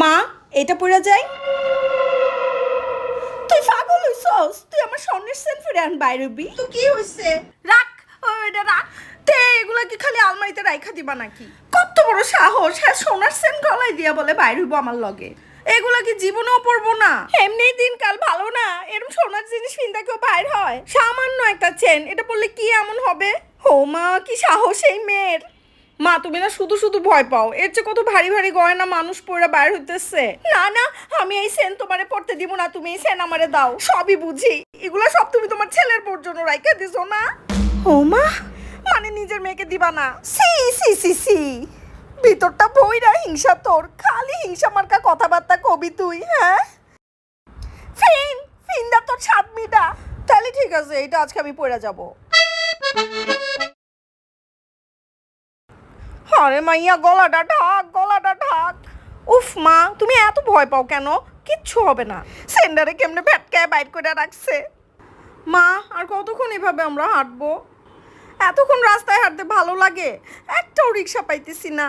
মা এটা পড়ে যাই। তুই পাগল হইছস? তুই আমার স্বর্ণের সেন ফিরে আন বাইরবি। তো কি হইছে? রাখ ওইটা রাখ। তে এগুলা কি খালি আলমারিতে রাইখা দিবা নাকি? কত বড় সাহস হ্যাঁ সোনার সেন গলায় দিয়া বলে বাইর হইব আমার লগে। এগুলা কি জীবনেও পড়ব না? এমনি দিনকাল ভালো না। এরকম সোনার জিনিস কিনতে কেউ বাইর হয়। সামান্য একটা চেন এটা পড়লে কি এমন হবে? ও মা কি সাহস এই মেয়ের। মা তুমি না শুধু শুধু ভয় পাও। এর চেয়ে কত ভারী ভারী গয়না মানুষ পরে বাইর হইতেছে। না না আমি এই সেন তোমারে পড়তে দিব না তুমি এই সেন আমারে দাও। সবই বুঝি। এগুলো সব তুমি তোমার ছেলের জন্য রাইখা দিছো না? ও মা। মানে নিজের মেয়েকে দিবা না। সি সি সি সি। ভিতরটা বইরা হিংসা তোর। খালি হিংসা মার্কা কথাবার্তা কবি তুই হ্যাঁ? ফিন ফিন দা তোর ছাদ মিটা। তাহলে ঠিক আছে এটা আজকে আমি পড়ে যাব। আরে মাইয়া, গলাটা ঢাক গলাটা ঢাক। উফ মা, তুমি এত ভয় পাও কেন? কিচ্ছু হবে না। সেন্ডারে কেমনে ভ্যাটকায় বাইট করে রাখছে? মা, আর কতক্ষণ এভাবে আমরা হাঁটবো? এতক্ষণ রাস্তায় হাঁটতে ভালো লাগে। একটাও রিক্সা পাইতেছি না।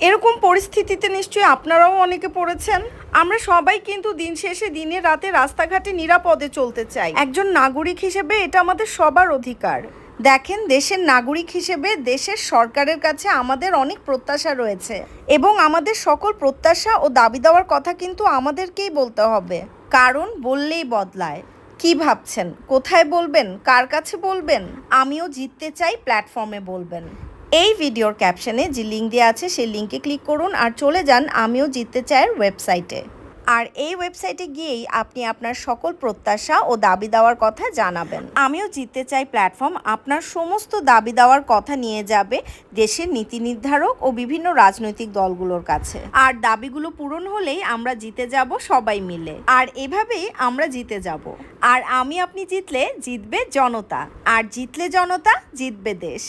এরকম পরিস্থিতিতে নিশ্চয়ই আপনারাও অনেকে পড়েছেন। আমরা সবাই কিন্তু দিন শেষে দিনে রাতে রাস্তাঘাটে নিরাপদে চলতে চাই। একজন নাগরিক হিসেবে এটা আমাদের সবার অধিকার। দেখেন, দেশের নাগরিক হিসেবে দেশের সরকারের কাছে আমাদের অনেক প্রত্যাশা রয়েছে এবং আমাদের সকল প্রত্যাশা ও দাবি দেওয়ার কথা কিন্তু আমাদেরকেই বলতে হবে। কারণ বললেই বদলায়। কি ভাবছেন? কোথায় বলবেন? কার কাছে বলবেন? আমিও জিততে চাই, প্ল্যাটফর্মে বলবেন। এই ভিডিওর ক্যাপশনে যে লিঙ্ক দেওয়া আছে, সেই লিঙ্কে ক্লিক করুন আর চলে যান। আমিও জিততে চায়ের ওয়েবসাইটে। আর এই ওয়েবসাইটে গিয়েই আপনি আপনার সকল প্রত্যাশা ও দাবি দেওয়ার কথা জানাবেন। আমিও জিততে চাই প্ল্যাটফর্ম আপনার সমস্ত দাবি দেওয়ার কথা নিয়ে যাবে দেশের নীতি নির্ধারক ও বিভিন্ন রাজনৈতিক দলগুলোর কাছে। আর দাবিগুলো পূরণ হলেই আমরা জিতে যাব সবাই মিলে। আর এভাবেই আমরা জিতে যাব। আর আমি আপনি জিতলে জিতবে জনতা। আর জিতলে জনতা জিতবে দেশ।